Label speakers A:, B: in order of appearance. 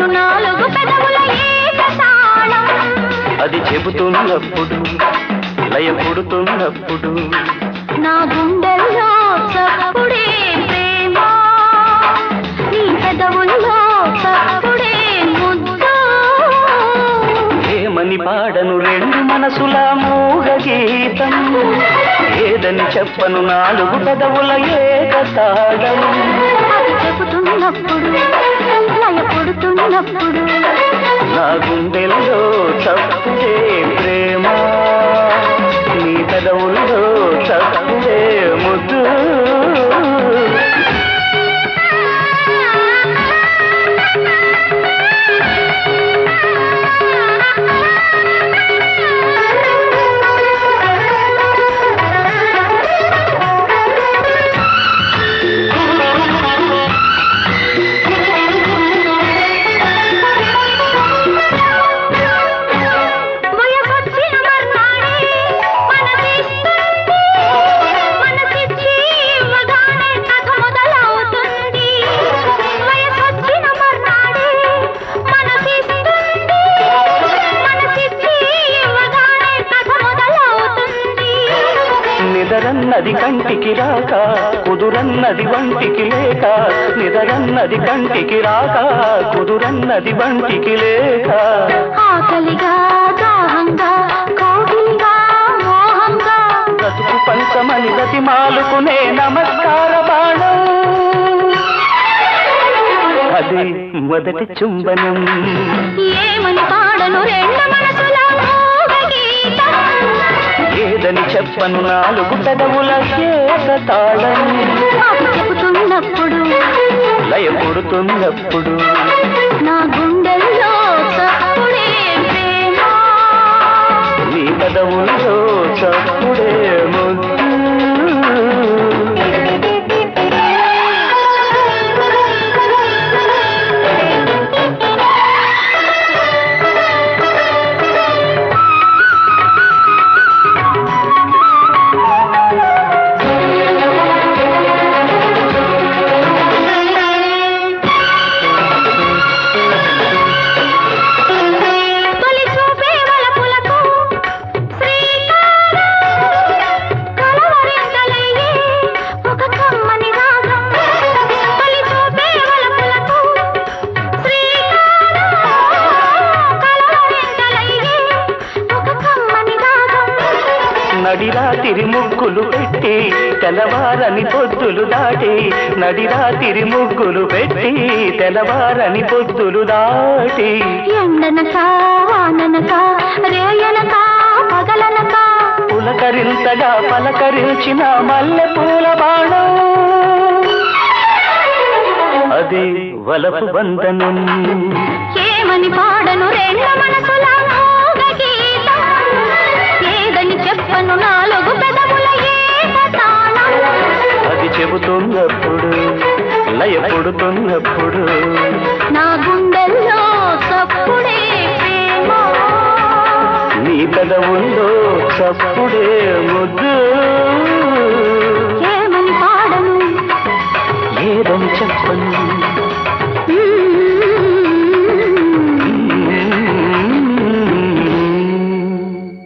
A: చెప్పను నాలుగు పెదవుల
B: అది చెబుతున్నప్పుడు లయ పుడుతున్నప్పుడు
A: నా గుండెల్లో చప్పుడే ప్రేమ. నీ పెదవుల్లో చప్పుడే ముద్దు.
B: ఏమని పాడను రెండు మనసుల మూగ గీతం? ఏదని చెప్పను నాలుగు పెదవుల ఏకతాళం
A: అది చెబుతున్నప్పుడు భయపడుతున్నప్పుడు
B: నా గుండెల్లో తప్పే ప్రేమ. నిదరన్నది కంటికి రాక కుదురన్నది వంటికి లేక నిదరన్నది కంటికి రాక కుదురన్నది వంటికి లేక.
A: ఆకలిగా దాహంగా కోగిలిగా మోహంగా.
B: బ్రతుకు పంచమని గతి మాలుకునే నమస్కార బాణం. అది మొదటి చుంబనం.
A: ఏమని పాడను రెండు మనసుల
B: ఏదని చెప్పను నాలుగు పెదవుల తాళం
A: అది చెబుతున్నప్పుడు
B: లయ పుడుతున్నప్పుడు
A: నా గుండెల్లో
B: నడిరాతిరి ముగ్గులు పెట్టి తెల్లవారని పొద్దులు దాటి నడిరాతిరి ముగ్గులు పెట్టి తెల్లవారని పొద్దులు దాటి.
A: ఎండనక వాననక రేయనక పగలనక.
B: పులకరింతగా పలకరించిన మల్లె పూల బాణం. అది వలపు బంధనం
A: ఏమని పాడను?
B: చెబుతున్నప్పుడు లయ పుడుతున్నప్పుడు.
A: నా గుండెల్లో చప్పుడే ప్రేమ.
B: నీ పెదవుల్లో చప్పుడే ముద్దు.
A: ఏమని పాడను?
B: ఏదని చెప్పను?